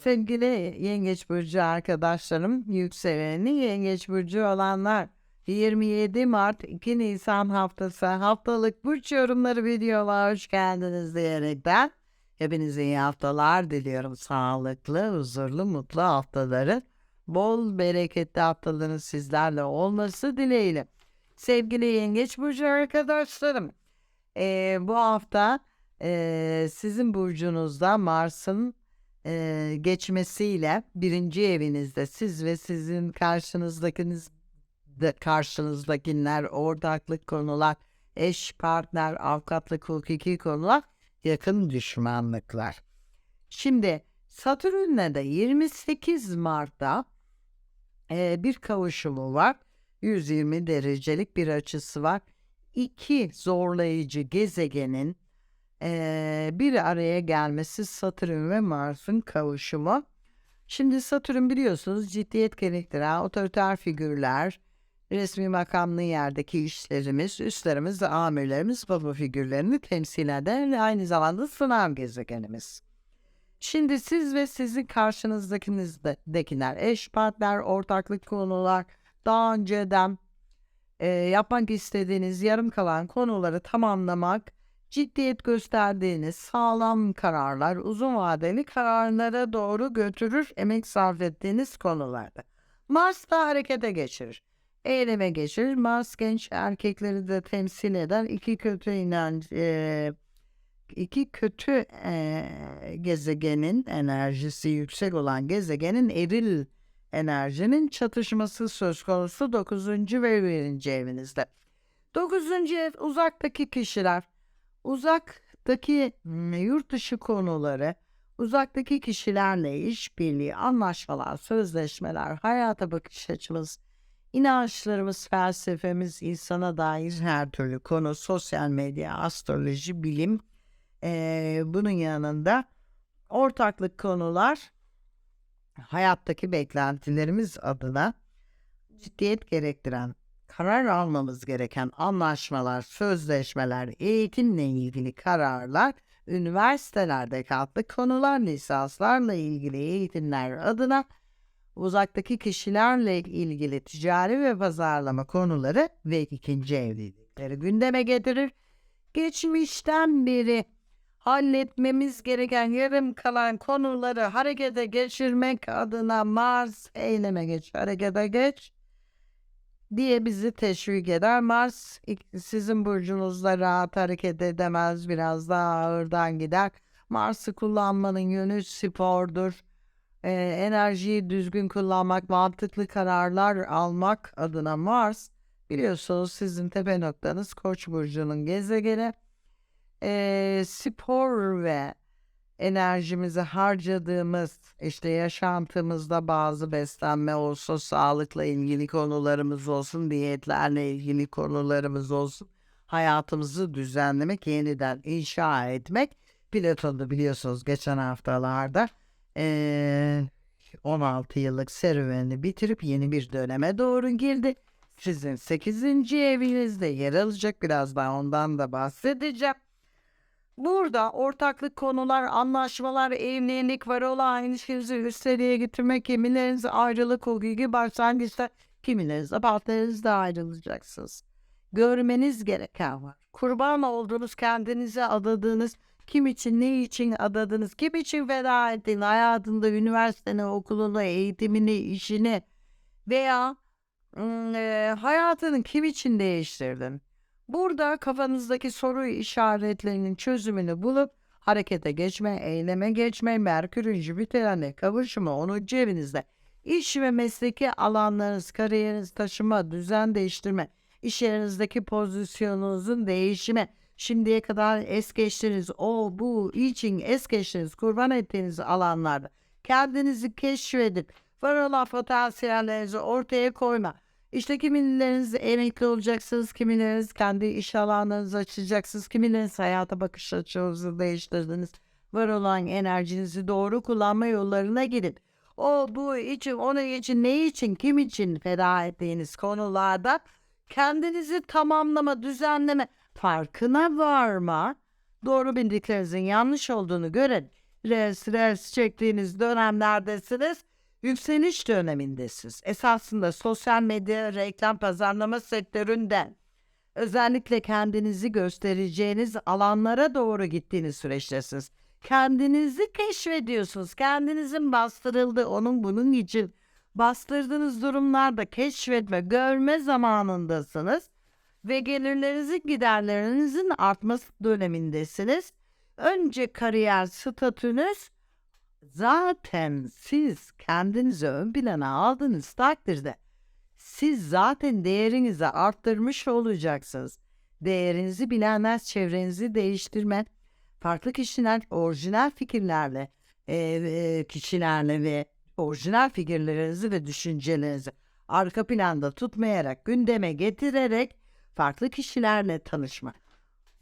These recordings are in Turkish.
Sevgili Yengeç Burcu arkadaşlarım, yükseleni Yengeç Burcu olanlar 27 Mart 2 Nisan haftası haftalık burç yorumları videolar hoş geldiniz diyerekten hepinize iyi haftalar diliyorum. Sağlıklı, huzurlu, mutlu haftaları, bol bereketli haftaların sizlerle olması dileğiyle. Sevgili Yengeç Burcu arkadaşlarım, eee, bu hafta eee, sizin burcunuzda Mars'ın eee, geçmesiyle birinci evinizde siz ve sizin karşınızdakiniz de karşınızdakiler ortaklık konular, eş, partner, avukatlık, hukuki konular, yakın düşmanlıklar. Şimdi Satürn'le de 28 Mart'ta eee, bir kavuşumu var. 120 derecelik bir açısı var. İki zorlayıcı gezegenin eee, bir araya gelmesi Satürn ve Mars'ın kavuşumu. Şimdi Satürn biliyorsunuz ciddiyet gerektiren otoriter figürler, resmi makamlı yerdeki işlerimiz, üstlerimiz, amirlerimiz, baba figürlerini temsil eden aynı zamanda sınav gezegenimiz. Şimdi siz ve sizin karşınızdakiler, eş partner, ortaklık konular, daha önceden e, yapmak istediğiniz yarım kalan konuları tamamlamak, ciddiyet gösterdiğiniz sağlam kararlar, uzun vadeli kararlara doğru götürür, emek sarf ettiğiniz konularda. Mars da harekete geçirir. Eyleme geçirir. Mars genç erkekleri de temsil eder. İki kötü inanç, e, iki kötü e, gezegenin enerjisi yüksek olan gezegenin eril enerjinin çatışması söz konusu 9. ve 1. evinizde. 9. ev uzaktaki kişiler, uzaktaki yurt dışı konuları, uzaktaki kişilerle işbirliği, anlaşmalar, sözleşmeler, hayata bakış açımız, inançlarımız, felsefemiz, insana dair her türlü konu, sosyal medya, astroloji, bilim, eee, bunun yanında ortaklık konular, hayattaki beklentilerimiz adına ciddiyet gerektiren, karar almamız gereken anlaşmalar, sözleşmeler, eğitimle ilgili kararlar, üniversitelerdeki adlı konular, lisanslarla ilgili eğitimler adına uzaktaki kişilerle ilgili ticari ve pazarlama konuları ve ikinci evlilikleri gündeme getirir. Geçmişten beri halletmemiz gereken yarım kalan konuları harekete geçirmek adına Mars eyleme geç, harekete geç diye bizi teşvik eder. Mars sizin burcunuzda rahat hareket edemez, biraz daha ağırdan gider. Mars'ı kullanmanın yönü spordur. Ee, enerjiyi düzgün kullanmak, mantıklı kararlar almak adına Mars biliyorsunuz sizin tepe noktanız Koç burcunun gezegeni. Ee, spor ve enerjimizi harcadığımız işte yaşantımızda bazı beslenme olsun, sağlıkla ilgili konularımız olsun, diyetlerle ilgili konularımız olsun, hayatımızı düzenlemek, yeniden inşa etmek. Platon'da biliyorsunuz geçen haftalarda eee, 16 yıllık serüvenini bitirip yeni bir döneme doğru girdi. Sizin 8. evinizde yer alacak. Birazdan ondan da bahsedeceğim. Burada ortaklık konular, anlaşmalar, evlilik, var olan ilişkinizi üst seviyeye getirmek, kimileriniz ayrılık hukuki başlangıçta, kimilerinizle partnerinizle ayrılacaksınız. Görmeniz gereken var. Kurban olduğunuz, kendinize adadığınız, kim için, ne için adadınız, kim için feda ettiğin hayatında, üniversiteni, okulunu, eğitimini, işini veya eee, hayatını kim için değiştirdin? Burada kafanızdaki soru işaretlerinin çözümünü bulup harekete geçme, eyleme geçme, Merkür'ün Jüpiter'le kavuşumu 10. evinizde iş ve mesleki alanlarınız, kariyeriniz, taşıma, düzen değiştirme, iş yerinizdeki pozisyonunuzun değişimi, şimdiye kadar es geçtiğiniz, o bu için es geçtiğiniz, kurban ettiğiniz alanlarda kendinizi keşfedip var olan potansiyellerinizi ortaya koyma. İşte kimileriniz emekli olacaksınız, kimileriniz kendi iş alanlarınızı açacaksınız, kimileriniz hayata bakış açınızı değiştirdiniz. Var olan enerjinizi doğru kullanma yollarına gidip o bu için, onun için, ne için, kim için feda ettiğiniz konularda kendinizi tamamlama, düzenleme, farkına varma, doğru bildiklerinizin yanlış olduğunu gören, stres, stres çektiğiniz dönemlerdesiniz. Yükseliş dönemindesiniz. Esasında sosyal medya, reklam, pazarlama sektöründen özellikle kendinizi göstereceğiniz alanlara doğru gittiğiniz süreçtesiniz. Kendinizi keşfediyorsunuz. Kendinizin bastırıldığı onun bunun için bastırdığınız durumlarda keşfetme, görme zamanındasınız ve gelirlerinizin giderlerinizin artması dönemindesiniz. Önce kariyer statünüz zaten siz kendinizi ön plana aldığınız takdirde siz zaten değerinizi arttırmış olacaksınız. Değerinizi bilenler çevrenizi değiştirme, farklı kişiler orijinal fikirlerle, e, e, kişilerle ve orijinal fikirlerinizi ve düşüncelerinizi arka planda tutmayarak, gündeme getirerek farklı kişilerle tanışma.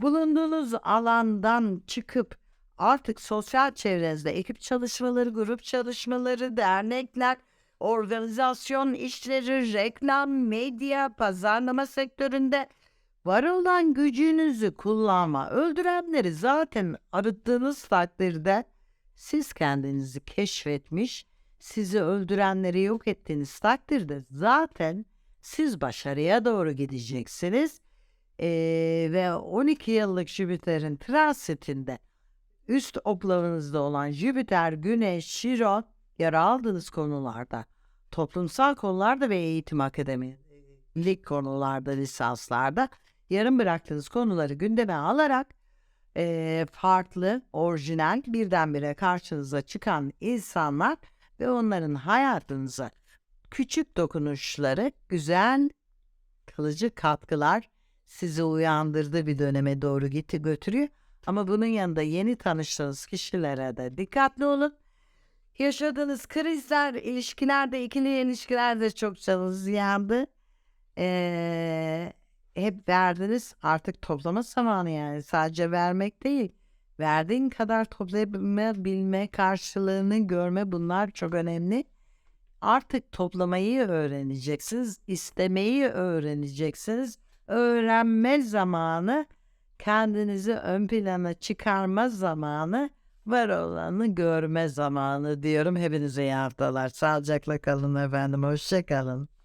Bulunduğunuz alandan çıkıp artık sosyal çevrenizde ekip çalışmaları, grup çalışmaları, dernekler, organizasyon işleri, reklam, medya, pazarlama sektöründe var olan gücünüzü kullanma, öldürenleri zaten arıttığınız takdirde siz kendinizi keşfetmiş, sizi öldürenleri yok ettiğiniz takdirde zaten siz başarıya doğru gideceksiniz. Ee, ve 12 yıllık Jüpiter'in transitinde üst oklavınızda olan Jüpiter, Güneş, Şiron yer aldığınız konularda, toplumsal konularda ve eğitim akademilik konularda, lisanslarda yarım bıraktığınız konuları gündeme alarak eee, farklı, orijinal, birdenbire karşınıza çıkan insanlar ve onların hayatınıza küçük dokunuşları, güzel, kalıcı katkılar sizi uyandırdığı bir döneme doğru gitti götürüyor. Ama bunun yanında yeni tanıştığınız kişilere de dikkatli olun. Yaşadığınız krizler, ilişkilerde, ikili ilişkilerde çok canınız yandı. Ee, hep verdiniz artık toplama zamanı yani sadece vermek değil. Verdiğin kadar toplayabilme, karşılığını görme bunlar çok önemli. Artık toplamayı öğreneceksiniz, istemeyi öğreneceksiniz. Öğrenme zamanı, kendinizi ön plana çıkarma zamanı, var olanı görme zamanı diyorum. Hepinize iyi haftalar. Sağlıcakla kalın efendim. Hoşça kalın.